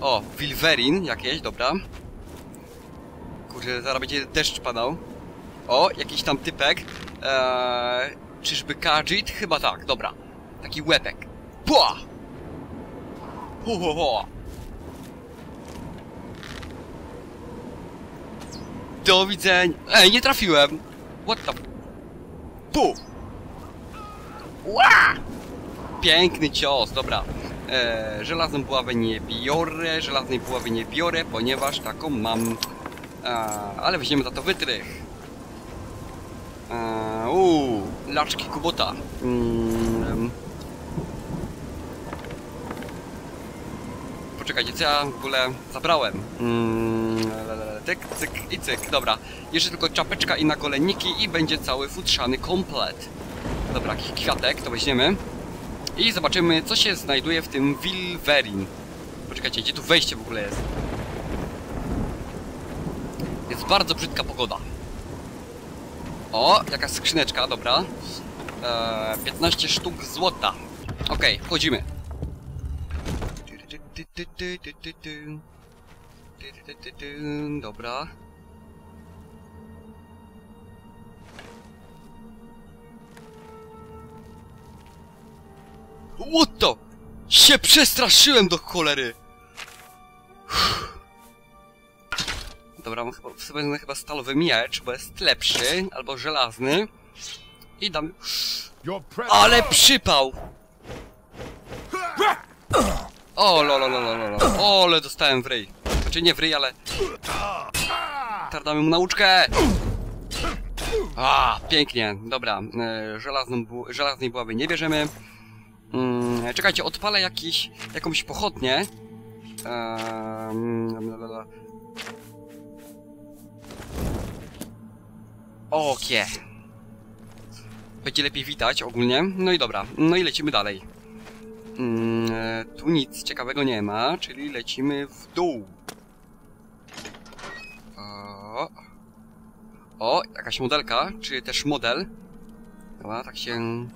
O, Wilverin jakieś, dobra. Kurde, zaraz będzie deszcz padał. O, jakiś tam typek. Eee, czyżby Kajit? Chyba tak, dobra. Taki łepek. Pua! Ho, ho, ho. Do widzenia. Ej, nie trafiłem. What the... Pu! Ła! Piękny cios, dobra. E, żelazną buławę nie biorę, żelaznej buławy nie biorę, ponieważ taką mam. E, ale weźmiemy za to wytrych. E, laczki kubota. Mm, poczekajcie, co ja w ogóle zabrałem? Mm, tyk, cyk i cyk, dobra. Jeszcze tylko czapeczka i nakolenniki i będzie cały futrzany komplet. Dobra, kwiatek, to weźmiemy. I zobaczymy, co się znajduje w tym Wilverin. Poczekajcie, gdzie tu wejście w ogóle jest? Jest bardzo brzydka pogoda. O, jakaś skrzyneczka, dobra. Eee, 15 sztuk złota. Okej, wchodzimy. Dobra. What the? Się przestraszyłem do cholery! Uff. Dobra, mam chyba, sobie chyba stalowy miecz, bo jest lepszy, albo żelazny. I dam... Your presence. Ale przypał! O, lo, lo, lo, lo, lo, lo. O, ale dostałem w ryj. Znaczy nie w ryj, ale... Tardamy mu nauczkę! A, pięknie, dobra. E, żelazną, żelaznej buławy nie bierzemy. Mm, czekajcie, odpalę jakiś, jakąś pochodnię. Ehm, lalala. Okie. Będzie lepiej widać ogólnie. No i dobra, no i lecimy dalej. Mm, e, tu nic ciekawego nie ma, czyli lecimy w dół. O, o jakaś modelka, czy też model. Dobra, tak się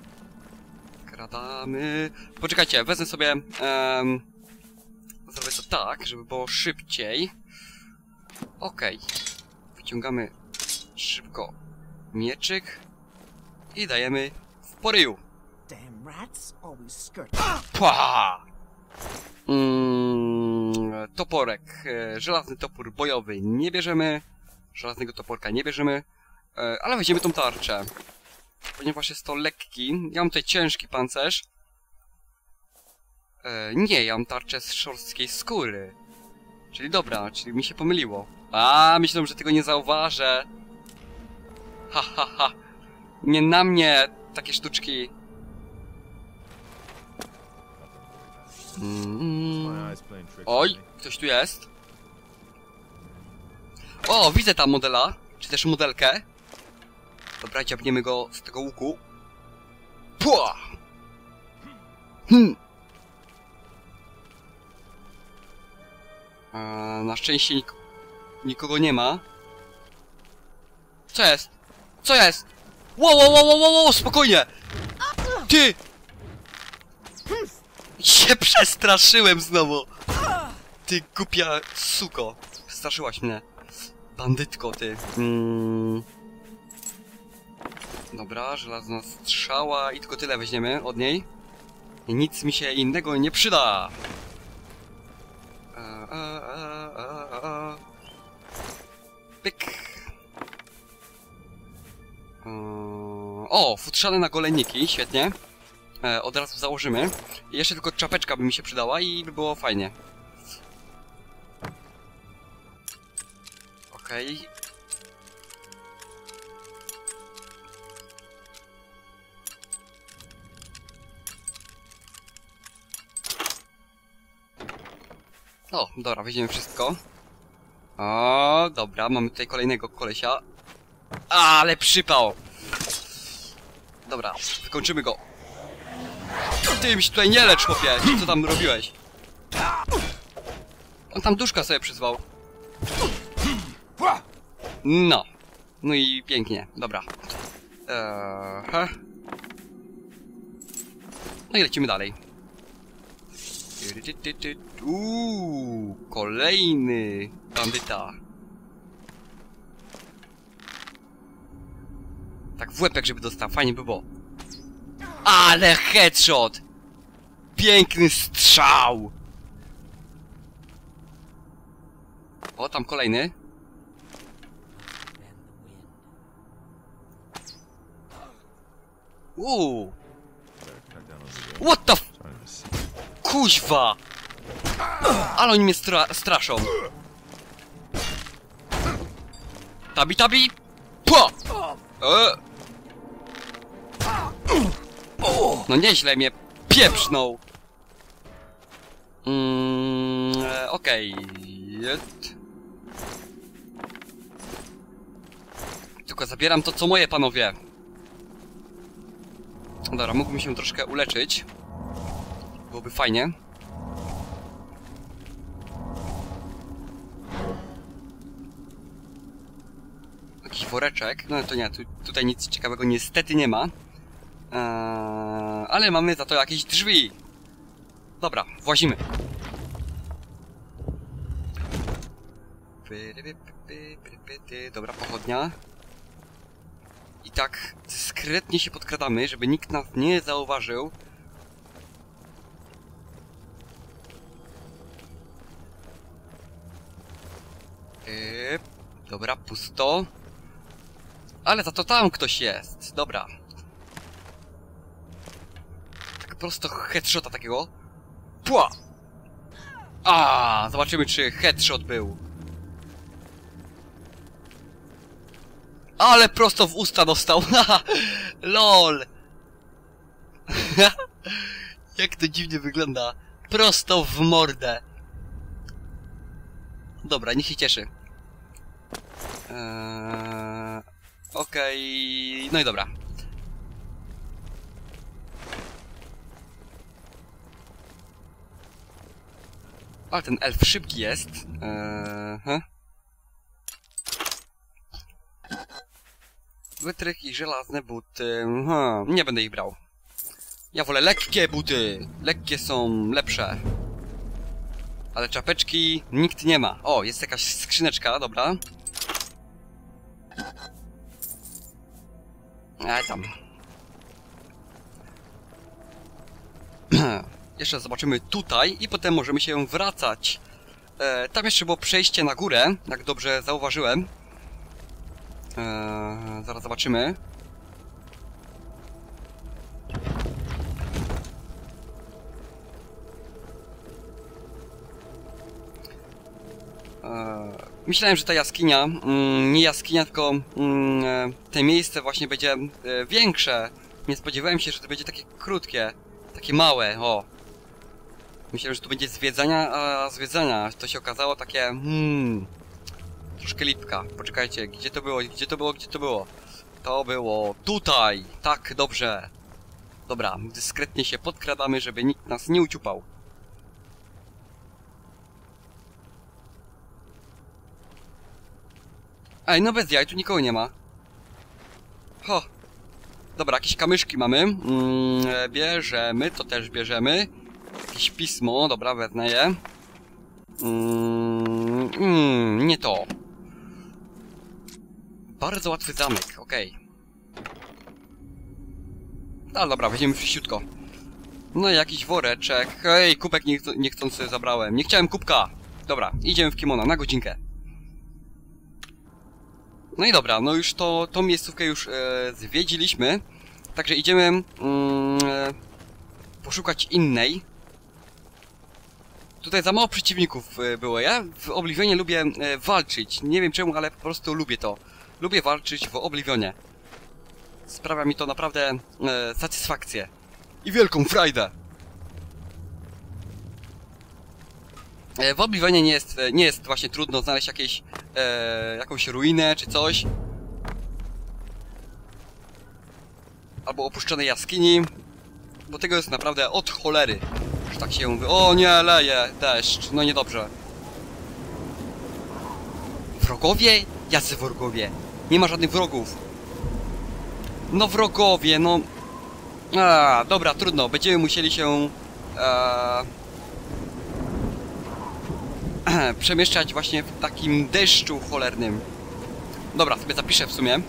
skradamy. Poczekajcie, wezmę sobie. Um, zrobię to tak, żeby było szybciej. Okej. Wyciągamy szybko mieczyk i dajemy w poryju. Pła! Mm, toporek. e, Żelazny topór bojowy nie bierzemy. Żelaznego toporka nie bierzemy. e, Ale weźmiemy tą tarczę. Ponieważ jest to lekki. Ja mam tutaj ciężki pancerz. E, Nie, ja mam tarczę z szorstkiej skóry. Czyli dobra, czyli mi się pomyliło. A, myślałem, że tego nie zauważę. Ha, ha, ha. Nie na mnie takie sztuczki. Mm. Oj, ktoś tu jest. O, widzę tam modela, czy też modelkę. Dobra, dziabniemy go z tego łuku. Pua! Hmm. Eee, na szczęście nik nikogo nie ma. Co jest? Co jest? Wow, wow, wow, wow, wow, spokojnie! Ty! Się przestraszyłem znowu! Ty głupia suko. Straszyłaś mnie. Bandytko, ty. Mm. Dobra, żelazna strzała i tylko tyle weźmiemy od niej. I nic mi się innego nie przyda. A, a, a, a, a. Pyk. O, futrzane na golenniki, świetnie. E, od razu założymy. Jeszcze tylko czapeczka by mi się przydała i by było fajnie. Okej. O, dobra, weźmiemy wszystko. O, dobra, mamy tutaj kolejnego kolesia. Ale przypał! Dobra, wykończymy go. Ty mi się tutaj nie lecz, chłopie! Co tam robiłeś? On tam duszka sobie przyzwał. No. No i pięknie, dobra. Eee, no i lecimy dalej. Uuu, kolejny bandyta. Tak w łebek, żeby dostał, fajnie by było. Ale headshot! Piękny strzał! O, tam kolejny. Uuu, what the f... Kuźwa! Ale oni mnie stra straszą. Tabi, tabi! Pua! E. No nieźle mnie pieprznął. Mm, e, Okej. Jest. Tylko zabieram to, co moje, panowie. Dobra, mógłbym się troszkę uleczyć. Byłoby fajnie. Jakiś woreczek. No to nie, tu, tutaj nic ciekawego niestety nie ma. Eee, ale mamy za to jakieś drzwi. Dobra, włazimy. Dobra, pochodnia. I tak dyskretnie się podkradamy, żeby nikt nas nie zauważył. Yy, dobra, pusto. Ale za to tam ktoś jest. Dobra. Tak prosto headshota takiego. Pła! A, zobaczymy czy headshot był. Ale prosto w usta dostał. LOL. Jak to dziwnie wygląda. Prosto w mordę. Dobra, niech się cieszy. Eee, Okej, no i dobra. Ale ten elf szybki jest. Eee, he? Wytrych i żelazne buty. Hmm, nie będę ich brał. Ja wolę lekkie buty. Lekkie są lepsze. Ale czapeczki nikt nie ma. O, jest jakaś skrzyneczka, dobra. A tam. jeszcze zobaczymy tutaj i potem możemy się wracać. E, tam jeszcze było przejście na górę, jak dobrze zauważyłem. E, zaraz zobaczymy. Myślałem, że ta jaskinia, mm, nie jaskinia, tylko mm, e, te miejsce właśnie będzie e, większe. Nie spodziewałem się, że to będzie takie krótkie, takie małe, o. Myślałem, że tu będzie zwiedzania, a zwiedzania to się okazało takie, hmm, troszkę lipka. Poczekajcie, gdzie to było, gdzie to było, gdzie to było? To było tutaj, tak, dobrze. Dobra, dyskretnie się podkradamy, żeby nikt nas nie uciupał. Ej, no bez jaj, tu nikogo nie ma. Ho. Dobra, jakieś kamyszki mamy. Mm, e, bierzemy, to też bierzemy. Jakieś pismo, dobra, wezmę je. Mm, mm, nie to. Bardzo łatwy zamek, okej. No dobra, weźmiemy wszyściutko. No i jakiś woreczek. Hej, kubek niech niechcący zabrałem. Nie chciałem kubka. Dobra, idziemy w kimono, na godzinkę. No i dobra, no już to, tą miejscówkę już e, zwiedziliśmy. Także idziemy mm, e, poszukać innej. Tutaj za mało przeciwników e, było. Ja w Oblivionie lubię e, walczyć. Nie wiem czemu, ale po prostu lubię to. Lubię walczyć w Oblivionie. Sprawia mi to naprawdę e, satysfakcję. I wielką frajdę. E, W Oblivionie nie jest, nie jest właśnie trudno znaleźć jakieś, e, jakąś ruinę czy coś. Albo opuszczone jaskini. Bo tego jest naprawdę od cholery. Tak się mówi. O nie, leje deszcz. No niedobrze. Wrogowie? Jacy wrogowie? Nie ma żadnych wrogów. No wrogowie, no... A, dobra, trudno. Będziemy musieli się... E, przemieszczać właśnie w takim deszczu cholernym. Dobra, sobie zapiszę w sumie.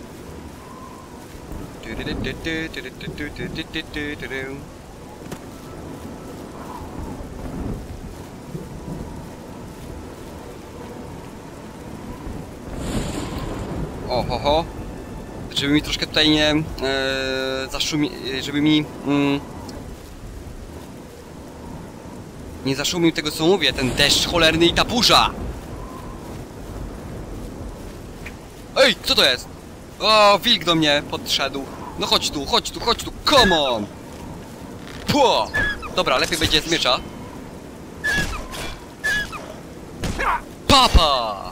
O, ho. Żeby mi troszkę tutaj nie e, zaszumi... żeby mi... Mm, nie zaszumił tego co mówię, ten deszcz cholerny i ta burza! Ej, co to jest? O, wilk do mnie podszedł. No chodź tu, chodź tu, chodź tu, come on! Pło! Dobra, lepiej będzie z miecza. Papa!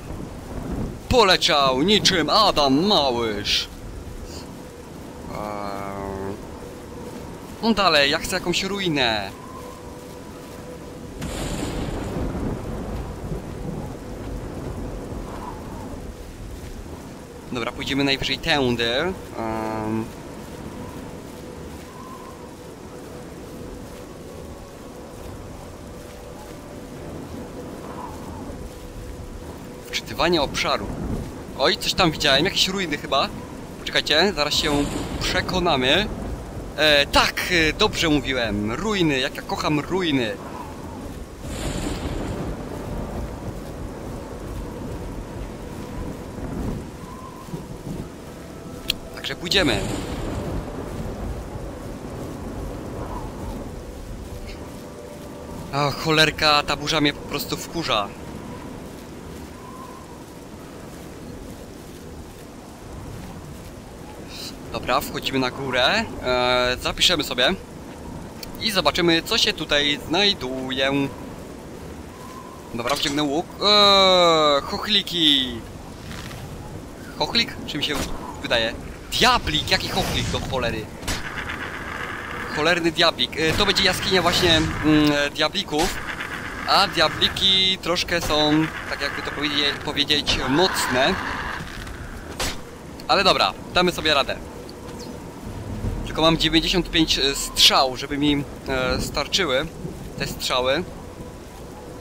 Poleciał niczym Adam Małysz. Eee... No dalej, ja chcę jakąś ruinę. Dobra, pójdziemy najwyżej tędy. Um... Wczytywanie obszaru. Oj, coś tam widziałem, jakieś ruiny chyba. Poczekajcie, zaraz się przekonamy. E, tak, e, dobrze mówiłem. Ruiny, jak ja kocham ruiny. Pójdziemy. A cholerka, ta burza mnie po prostu wkurza. Dobra, wchodzimy na górę. E, zapiszemy sobie. I zobaczymy, co się tutaj znajduje. Dobra, wciągnę łuk. Eee, chochliki. Chochlik? Czy mi się wydaje? Diablik! Jaki chochlik do cholery? Cholerny diablik. E, to będzie jaskinia właśnie mm, diablików. A diabliki troszkę są, tak jakby to powiedzieć, mocne. Ale dobra, damy sobie radę. Tylko mam 95 strzał, żeby mi e, starczyły te strzały.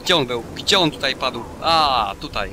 Gdzie on był? Gdzie on tutaj padł? A, tutaj.